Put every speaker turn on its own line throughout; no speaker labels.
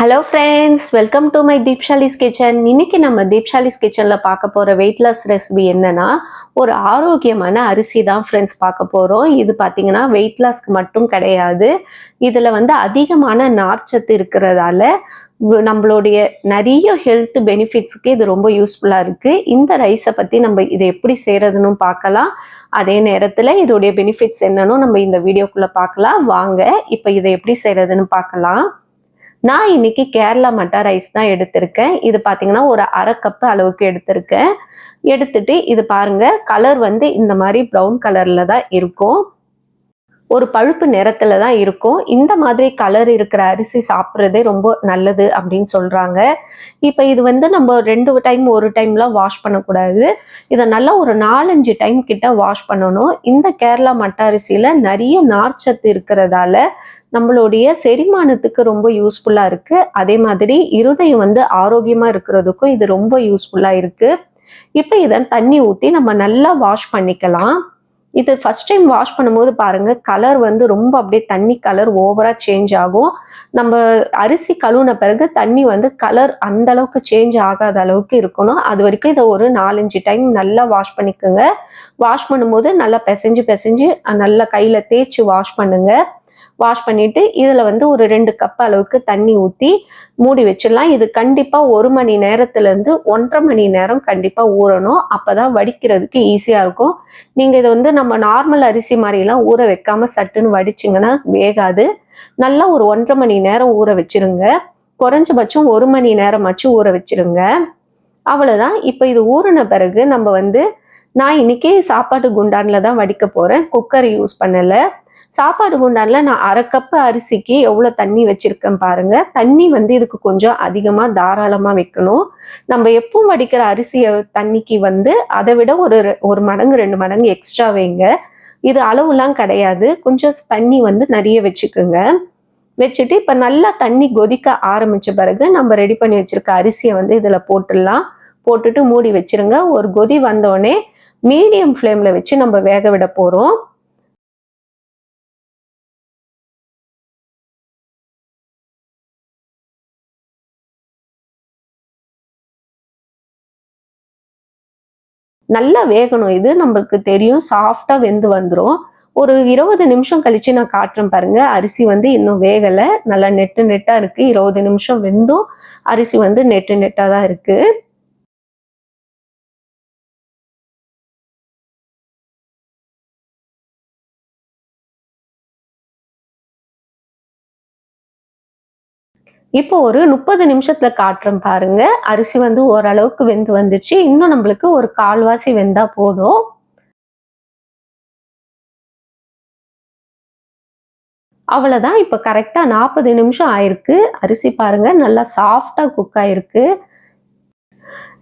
Hello friends welcome to my Deepshali's kitchen இன்னைக்கு நம்ம தீப்ஷாலிஸ் கிச்சனில் பார்க்க போகிற வெயிட் லாஸ் ரெசிபி என்னன்னா ஒரு ஆரோக்கியமான அரிசி தான் ஃப்ரெண்ட்ஸ் பார்க்க போகிறோம் இது பார்த்தீங்கன்னா வெயிட் லாஸ்க்கு மட்டும் கிடையாது. இதில் வந்து அதிகமான நார்ச்சத்து இருக்கிறதால நம்மளுடைய நிறைய ஹெல்த் பெனிஃபிட்ஸுக்கு இது ரொம்ப யூஸ்ஃபுல்லாக இருக்குது இந்த ரைஸை பற்றி நம்ம இதை எப்படி செய்கிறதுன்னு பார்க்கலாம். அதே நேரத்தில் இதோடைய பெனிஃபிட்ஸ் என்னன்னு நம்ம இந்த வீடியோக்குள்ளே பார்க்கலாம். வாங்க இப்போ இதை எப்படி செய்கிறதுன்னு பார்க்கலாம். நான் இன்னைக்கு கேரளா மட்டா ரைஸ் தான் எடுத்திருக்கேன். இது பார்த்தீங்கன்னா ஒரு அரை கப்பு அளவுக்கு எடுத்திருக்கேன். எடுத்துட்டு இது பாருங்க கலர் வந்து இந்த மாதிரி ப்ரௌன் கலர்ல தான் இருக்கும். ஒரு பழுப்பு நிறத்துல தான் இருக்கும். இந்த மாதிரி கலர் இருக்கிற அரிசி சாப்பிட்றதே ரொம்ப நல்லது அப்படின்னு சொல்றாங்க. இப்போ இது வந்து நம்ம ரெண்டு டைம் ஒரு டைம்லாம் வாஷ் பண்ணக்கூடாது. இதை நல்லா ஒரு நாலஞ்சு டைம் கிட்ட வாஷ் பண்ணணும். இந்த கேரளா மட்ட அரிசியில நிறைய நார்ச்சத்து இருக்கிறதால நம்மளுடைய செரிமானத்துக்கு ரொம்ப யூஸ்ஃபுல்லாக இருக்குது அதே மாதிரி இருதயம் வந்து ஆரோக்கியமாக இருக்கிறதுக்கும் இது ரொம்ப யூஸ்ஃபுல்லாக இருக்குது இப்போ இதை தண்ணி ஊற்றி நம்ம நல்லா வாஷ் பண்ணிக்கலாம். இது ஃபஸ்ட் டைம் வாஷ் பண்ணும்போது பாருங்க கலர் வந்து ரொம்ப அப்படியே தண்ணி கலர் ஓவரா சேஞ்ச் ஆகும். நம்ம அரிசி கழுவுன பிறகு தண்ணி வந்து கலர் அந்த அளவுக்கு சேஞ்ச் ஆகாத அளவுக்கு இருக்கணும். அது வரைக்கும் இதை ஒரு நாலஞ்சு டைம் நல்லா வாஷ் பண்ணிக்கோங்க. வாஷ் பண்ணும்போது நல்லா பிசைஞ்சு பிசைஞ்சு நல்லா கையில தேய்ச்சி வாஷ் பண்ணுங்க. வாஷ் பண்ணிட்டு இதில் வந்து ஒரு ரெண்டு கப் அளவுக்கு தண்ணி ஊற்றி மூடி வச்சிடலாம். இது கண்டிப்பாக ஒரு மணி நேரத்துலேருந்து ஒன்றரை மணி நேரம் கண்டிப்பாக ஊறணும். அப்போ தான் வடிக்கிறதுக்கு ஈஸியாக இருக்கும். நீங்கள் இதை வந்து நம்ம நார்மல் அரிசி மாதிரிலாம் ஊற வைக்காமல் சட்டுன்னு வடிச்சிங்கன்னா வேகாது. நல்லா ஒரு ஒன்றரை மணி நேரம் ஊற வச்சிருங்க. குறைஞ்சபட்சம் ஒரு மணி நேரமாச்சும் ஊற வச்சிருங்க. அவ்வளோதான் இப்போ இது ஊறின பிறகு நம்ம வந்து நான் இன்னைக்கு சாப்பாட்டு குண்டான்ல தான் வடிக்க போகிறேன் குக்கர் யூஸ் பண்ணலை. சாப்பாடு குண்டான்ல நான் அரை கப்பு அரிசிக்கு எவ்வளோ தண்ணி வச்சிருக்கேன் பாருங்க. தண்ணி வந்து இதுக்கு கொஞ்சம் அதிகமாக தாராளமாக வைக்கணும். நம்ம எப்பவும் வடிக்கிற அரிசியை தண்ணிக்கு வந்து அதை விட ஒரு ஒரு மடங்கு ரெண்டு மடங்கு எக்ஸ்ட்ரா வைங்க. இது அளவுலாம் கிடையாது. கொஞ்சம் தண்ணி வந்து நிறைய வச்சுக்கோங்க. வச்சுட்டு இப்போ நல்லா தண்ணி கொதிக்க ஆரம்பிச்ச பிறகு நம்ம ரெடி பண்ணி வச்சிருக்க அரிசியை வந்து இதில் போட்டுடலாம். போட்டுட்டு மூடி வச்சிருங்க. ஒரு கொதி வந்தோடனே மீடியம் ஃப்ளேமில் வச்சு நம்ம வேக விட போகிறோம் நல்லா வேகணும். இது நம்மளுக்கு தெரியும். சாஃப்டாக வெந்து வந்துடும் ஒரு இருபது நிமிஷம் கழிச்சு நான் காட்டுறேன் பாருங்க. அரிசி வந்து இன்னும் வேகலை. நல்லா நெட்டு நெட்டாக இருக்குது இருபது நிமிஷம் வெந்தும் அரிசி வந்து நெட்டு நெட்டாக தான் இருக்குது இப்போ ஒரு முப்பது நிமிஷத்துல காட்டுறேன் பாருங்க. அரிசி வந்து ஓரளவுக்கு வெந்து வந்துச்சு. இன்னும் நம்மளுக்கு ஒரு கால்வாசி வெந்தா போதும். அவ்வளோதான் இப்போ கரெக்டாக நாற்பது நிமிஷம் ஆயிருக்கு. அரிசி பாருங்க நல்லா சாஃப்டாக குக் ஆயிருக்கு.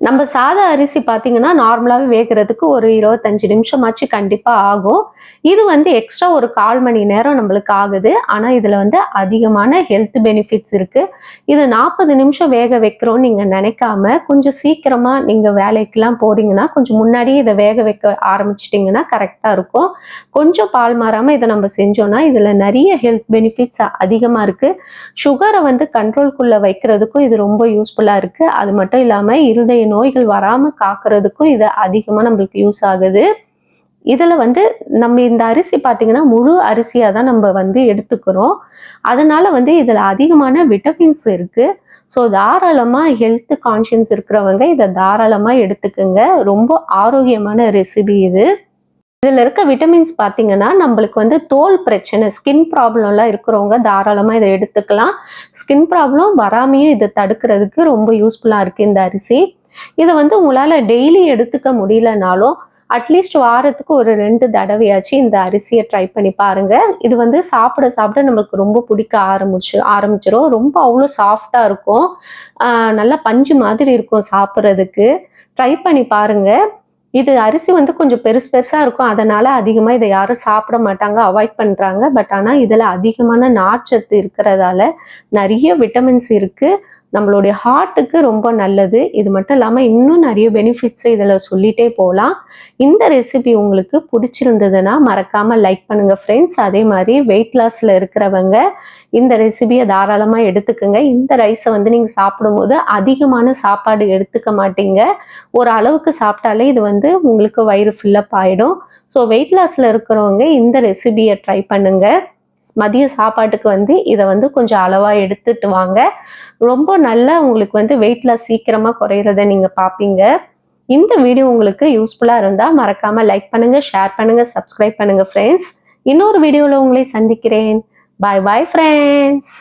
நம்ம சாதா அரிசி பார்த்தீங்கன்னா நார்மலாகவே வேகிறதுக்கு ஒரு இருபத்தஞ்சு நிமிஷமாச்சு கண்டிப்பாக ஆகும். இது வந்து எக்ஸ்ட்ரா ஒரு கால் மணி நேரம் நம்மளுக்கு ஆகுது. ஆனால் இதில் வந்து அதிகமான ஹெல்த் பெனிஃபிட்ஸ் இருக்குது இது நாற்பது நிமிஷம் வேக வைக்கிறோம் நீங்கள் நினைக்காம கொஞ்சம் சீக்கிரமாக நீங்கள் வேலைக்கெலாம் போகிறீங்கன்னா கொஞ்சம் முன்னாடியே இதை வேக வைக்க ஆரம்பிச்சிட்டிங்கன்னா கரெக்டாக இருக்கும். கொஞ்சம் பால் மாறாமல் இதை நம்ம செஞ்சோன்னா இதில் நிறைய ஹெல்த் பெனிஃபிட்ஸ் அதிகமாக இருக்குது சுகரை வந்து கண்ட்ரோல்குள்ளே வைக்கிறதுக்கும் இது ரொம்ப யூஸ்ஃபுல்லாக இருக்குது அது மட்டும் இல்லாமல் இருதய நோய்கள் வராமல் காக்கிறதுக்கும் இது அதிகமாக நம்மளுக்கு யூஸ் ஆகுது. இதில் வந்து நம்ம இந்த அரிசி பார்த்திங்கன்னா முழு அரிசியாக தான் நம்ம வந்து எடுத்துக்கிறோம். அதனால வந்து இதில் அதிகமான விட்டமின்ஸ் இருக்குது ஸோ தாராளமாக ஹெல்த் கான்ஷியன்ஸ் இருக்கிறவங்க இதை தாராளமாக எடுத்துக்கோங்க. ரொம்ப ஆரோக்கியமான ரெசிபி இது. இதில் இருக்க விட்டமின்ஸ் பார்த்தீங்கன்னா நம்மளுக்கு வந்து தோல் பிரச்சனை ஸ்கின் ப்ராப்ளம்லாம் இருக்கிறவங்க தாராளமாக இதை எடுத்துக்கலாம். ஸ்கின் ப்ராப்ளம் வராமையும் இதை தடுக்கிறதுக்கு ரொம்ப யூஸ்ஃபுல்லாக இருக்குது இந்த அரிசி. இதை வந்து உங்களால் டெய்லி எடுத்துக்க முடியலனாலும் அட்லீஸ்ட் வாரத்துக்கு ஒரு ரெண்டு தடவையாச்சும் இந்த அரிசியை ட்ரை பண்ணி பாருங்க. இது வந்து சாப்பிட சாப்பிட நம்மளுக்கு ரொம்ப பிடிக்க ஆரம்பிச்சு ஆரம்பிச்சிரும். ரொம்ப அவ்வளோ சாஃப்டாக இருக்கும். நல்லா பஞ்சு மாதிரி இருக்கும் சாப்பிட்றதுக்கு. ட்ரை பண்ணி பாருங்க. இது அரிசி வந்து கொஞ்சம் பெருசு பெருசாக இருக்கும். அதனால அதிகமாக இதை யாரும் சாப்பிட மாட்டாங்க அவாய்ட் பண்ணுறாங்க பட் ஆனால் இதில் அதிகமான நார்ச்சத்து இருக்கிறதால நிறைய விட்டமின்ஸ் இருக்குது நம்மளுடைய ஹார்ட்டுக்கு ரொம்ப நல்லது. இது மட்டும் இல்லாமல் இன்னும் நிறைய பெனிஃபிட்ஸை இதில் சொல்லிட்டே போகலாம் இந்த ரெசிபி உங்களுக்கு பிடிச்சிருந்ததுன்னா மறக்காமல் லைக் பண்ணுங்கள் ஃப்ரெண்ட்ஸ் அதே மாதிரி வெயிட் லாஸில் இருக்கிறவங்க இந்த ரெசிபியை தாராளமாக எடுத்துக்கோங்க. இந்த ரைஸை வந்து நீங்கள் சாப்பிடும்போது அதிகமான சாப்பாடு எடுத்துக்க மாட்டீங்க. ஒரு அளவுக்கு சாப்பிட்டாலே இது வந்து உங்களுக்கு வயிறு ஃபில்லப் ஆகிடும் ஸோ வெயிட் லாஸில் இருக்கிறவங்க இந்த ரெசிபியை ட்ரை பண்ணுங்கள் மதிய சாப்பாட்டுக்கு வந்து இதை வந்து கொஞ்சம் அளவாக எடுத்துட்டு வாங்க. ரொம்ப நல்லா உங்களுக்கு வந்து வெயிட் லாஸ் சீக்கிரமாக குறையிறத நீங்கள் பார்ப்பீங்க இந்த வீடியோ உங்களுக்கு யூஸ்ஃபுல்லாக இருந்தால் மறக்காமல் லைக் பண்ணுங்கள் ஷேர் பண்ணுங்கள் சப்ஸ்கிரைப் பண்ணுங்கள் ஃப்ரெண்ட்ஸ் இன்னொரு வீடியோவில் உங்களை சந்திக்கிறேன். பாய் பாய் ஃப்ரெண்ட்ஸ்